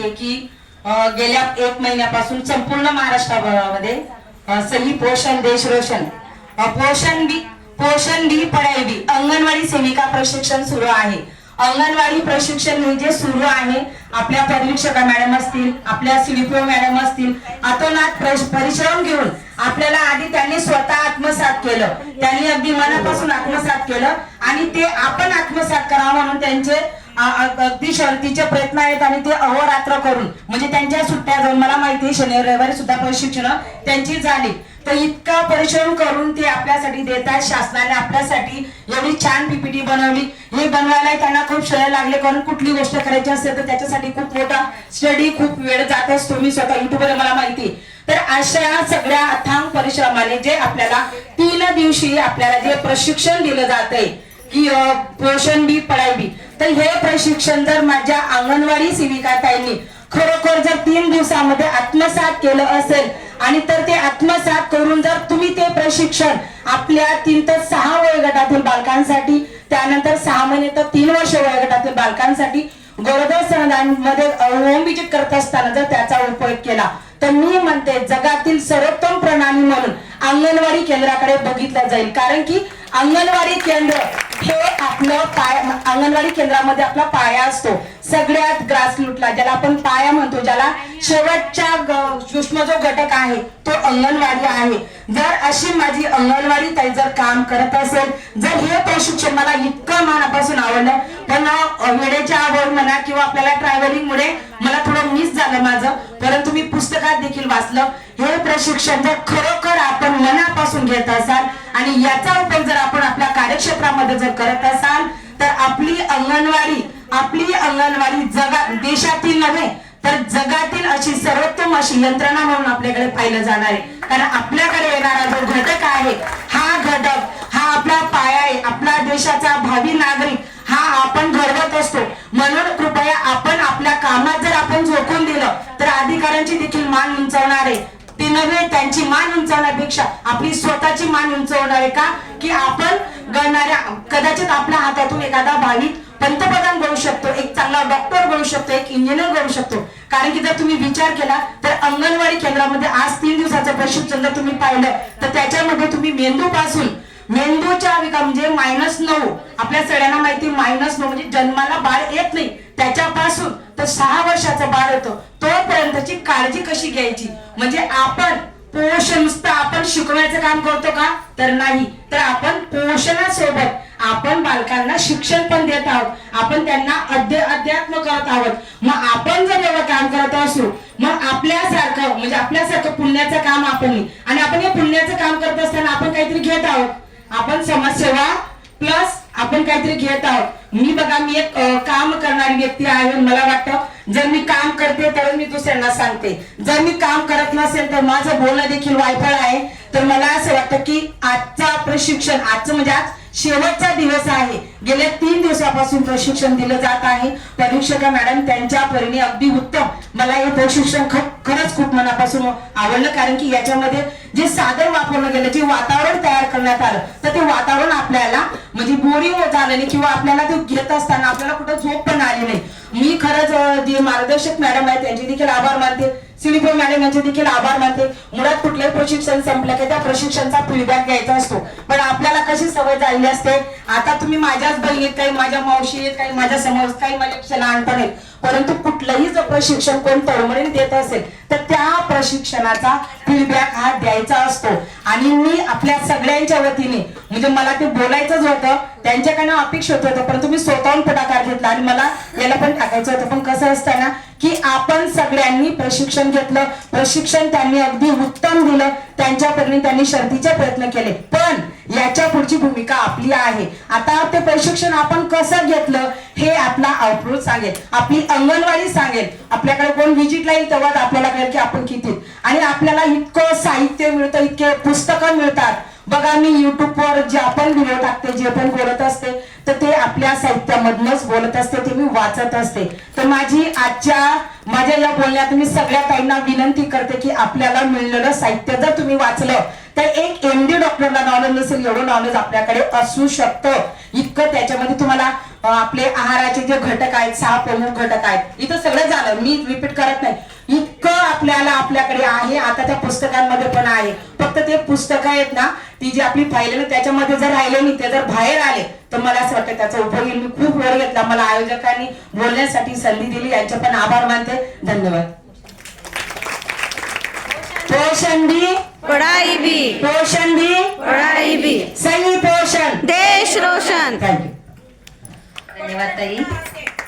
माहिती आहे की गेल्या एक महिन्यापासून संपूर्ण महाराष्ट्रामध्ये सही पोषण देश रोशन. पोषण बी पोषण बी पढाई बी अंगणवाडी सेविका प्रशिक्षण सुरू आहे. अंगणवाडी प्रशिक्षण म्हणजे सुरू आहे. आपल्या परीक्षका मॅडम असतील आपल्या सीडीपीओ मॅडम असतील अतोनात परिश्रम घेऊन आपल्याला आधी त्यांनी स्वतः आत्मसात केलं. त्यांनी अगदी मनापासून आत्मसात केलं आणि ते आपण आत्मसात करावं म्हणून त्यांचे अगदी शर्तीचे प्रयत्न आहेत आणि ते अहोरात्र करून म्हणजे त्यांच्या सुट्ट्या जाऊन मला माहिती शनिवार रविवारी सुद्धा प्रशिक्षण त्यांची झाली. तर इतका परिश्रम करून ते आपल्यासाठी देत आहेत शासनाने आपल्यासाठी एवढी छान पीपीटी बनवली. हे बनवायला त्यांना खूप श्रेय लागले कारण कुठली गोष्ट करायची असेल तर त्याच्यासाठी खूप मोठा स्टडी खूप वेळ जात असतो. मी स्वतः युट्यूबवर मला माहिती तर अशा सगळ्या अथांग परिश्रमाने जे आपल्याला तीन दिवशी आपल्याला जे प्रशिक्षण दिलं जात आहे की पोषण बी पढाई बी. तर हे प्रशिक्षण जर माझ्या अंगणवाडी सेविका ताईंनी खरोखर जर तीन दिवसामध्ये आत्मसात केलं असेल आणि तर ते आत्मसात करून जर तुम्ही ते प्रशिक्षण आपल्या तीन तर सहा वयोगटातील बालकांसाठी त्यानंतर सहा महिने तर तीन वर्ष वयोगटातील बालकांसाठी गरोदर सणांमध्ये होम विजिट करत असताना जर त्याचा उपयोग केला तर मी म्हणते जगातील सर्वोत्तम प्रणाली म्हणून अंगणवाडी केंद्राकडे बघितलं जाईल. कारण की अंगणवाडी केंद्र हे आपलं पाय अंगणवाडी केंद्रामध्ये आपला पाया असतो. सगळ्यात ग्रासरूटला ज्याला आपण पाया म्हणतो ज्याला शेवटच्या सूक्ष्म जो घटक आहे तो अंगणवाडी आहे. जर अशी माझी अंगणवाडी ताई जर काम करत असेल जर हे प्रशिक्षण मला इतकं मनापासून आवडलं पण वेळेच्या आवड म्हणा किंवा आपल्याला ट्रॅव्हलिंग मुळे मला थोडं मिस झालं माझं परंतु मी पुस्तकात देखील वाचलं. हे प्रशिक्षण जर खरोखर आपण मनापासून घेत असाल आणि याचा उपयोग क्षेत्रामध्ये जर करत असाल तर आपली अंगणवाडी आपली अंगणवाडी जगा देशातील नव्हे तर जगातील अशी सर्वोत्तम अशी यंत्रणा म्हणून आपल्याकडे पाहिलं जाणार आहे. कारण आपल्याकडे येणारा जो घटक आहे हा घटक हा आपला पाया आहे आपला देशाचा भावी नागरिक हा आपण घडवत असतो. म्हणून कृपया आपण आपल्या कामात जर आपण झोकून दिलं तर अधिकाऱ्यांची देखील मान उंचावणार आहे. ते नव्हे त्यांची मान उंचावण्यापेक्षा आपली स्वतःची मान उंचावणार आहे का? की आपण गणणाऱ्या कदाचित आपल्या हातातून एखादा भाविक पंतप्रधान बनू शकतो एक चांगला डॉक्टर बनू शकतो एक इंजिनियर बनू शकतो. कारण की जर तुम्ही विचार केला तर अंगणवाडी केंद्रामध्ये आज तीन दिवसाचं प्रशिक्षण जर तुम्ही पाहिलं तर त्याच्यामध्ये तुम्ही मेंदू पासून मेंदूच्या विका म्हणजे मायनस नऊ आपल्या सगळ्यांना माहिती मायनस नऊ म्हणजे जन्माला बाळ येत नाही. त्याच्यापासून तर सहा वर्षाचं बाळ होतं. तोपर्यंतची काळजी कशी घ्यायची? म्हणजे आपण पोषण नुसतं आपण शिकवण्याचं काम करतो का? तर नाही. तर आपण पोषणासोबत आपण बालकांना शिक्षण पण देत आहोत. आपण त्यांना अध्य अध्यात्म करत आहोत. मग आपण जर एवढं काम करत असू मग आपल्यासारखं म्हणजे आपल्यासारखं पुण्याचं काम आपण नाही. आणि आपण हे पुण्याचं काम करत असताना आपण काहीतरी घेत आहोत. आपण समाजसेवा प्लस आपण काहीतरी घेत आहोत. मी बघा मी एक काम करणारी व्यक्ती आहे मला वाटतं जर मी काम करते तरच मी दुसऱ्यांना सांगते. जर मी काम करत नसेल तर माझं बोलणं देखील वायफळ आहे. तर मला असं वाटतं की आजचा प्रशिक्षण आजचं म्हणजे आज शेवटचा दिवस आहे. गेल्या तीन दिवसापासून प्रशिक्षण दिलं जात आहे. परीक्षका मॅडम त्यांच्या परीने अगदी उत्तम. मला हे प्रशिक्षण खरंच खूप मनापासून आवडलं कारण की याच्यामध्ये जे साधन वापरलं गेलं जे वातावरण तयार करण्यात आलं तर ते वातावरण आपल्याला म्हणजे बोरिंग होत नाही किंवा आपल्याला ते घेत असताना आपल्याला कुठं झोप पण आली नाही. मी खरंच जे मार्गदर्शक मॅडम आहेत त्यांचे देखील आभार मानते. सिलिफो मॅडम यांचे देखील आभार मानते. मुळात कुठलंही प्रशिक्षण संपलं की त्या प्रशिक्षणचा फीडबॅक घ्यायचा असतो. पण आपल्याला कशी सवय झालेली असते? आता तुम्ही माझ्याच बहिणीत काही माझ्या मावशी आहेत काही माझ्यासमोर काही माझ्यापेक्षा लहानपण आहेत परंतु कुठलंही जर प्रशिक्षण कोण तळमळीने देत असेल तर त्या प्रशिक्षणाचा फीडबॅक हा द्यायचा असतो. आणि मी आपल्या सगळ्यांच्या वतीने म्हणजे मला ते बोलायचंच होतं त्यांच्याकडनं अपेक्षित होतं परंतु मी स्वतःहून पुढाकार घेतला आणि मला याला पण टाकायचं होतं. पण कसं असतं ना की आपण सगळ्यांनी प्रशिक्षण घेतलं प्रशिक्षण त्यांनी अगदी उत्तम दिलं त्यांच्याकडे त्यांनी शर्तीचे प्रयत्न केले. पण याच्या पुढची भूमिका आपली आहे. आता ते प्रशिक्षण आपण कसं घेतलं हे आपला अप्रोच सांगेल. आपली अंगणवाडी सांगेल. आपल्याकडे कोण व्हिजिटला येईल तेव्हा आपल्याला कळेल की आपण किती. आणि आपल्याला इतकं साहित्य मिळतं इतके पुस्तकं मिळतात. बघा मी युट्यूबवर जे आपण व्हिडिओ टाकते जे पण बोलत असते तर ते आपल्या साहित्यामधनच बोलत असते ते मी वाचत असते. तर माझी आजच्या माझ्या या बोलण्यात मी सगळ्या ताईंना विनंती करते की आपल्याला मिळलेलं साहित्य जर तुम्ही वाचलं तर एक एमडी डॉक्टरला नॉलेज नसेल एवढं नॉलेज आपल्याकडे असू शकतं. इतकं त्याच्यामध्ये तुम्हाला आपले आहाराचे जे घटक आहेत सहा प्रमुख घटक आहेत इथं सगळं झालं. मी रिपीट करत नाही. इतकं आपल्याला आपल्याकडे आहे आता त्या पुस्तकांमध्ये पण आहे. फक्त ते पुस्तक आहेत ना ती जी आपली फाईल आहे ना त्याच्यामध्ये जर राहिले नाही ते जर बाहेर आले तर मला असं वाटतं त्याचा उपयोग येईल. मी खूप वेळ घेतला. मला आयोजकांनी बोलण्यासाठी संधी दिली. यांचे पण आभार मानते. धन्यवाद. पोषण पढ़ाई भी पोषण बी. पढ़ाई भी सही पोषण. देश रोशन. थँक्यू धन्यवाद ताई.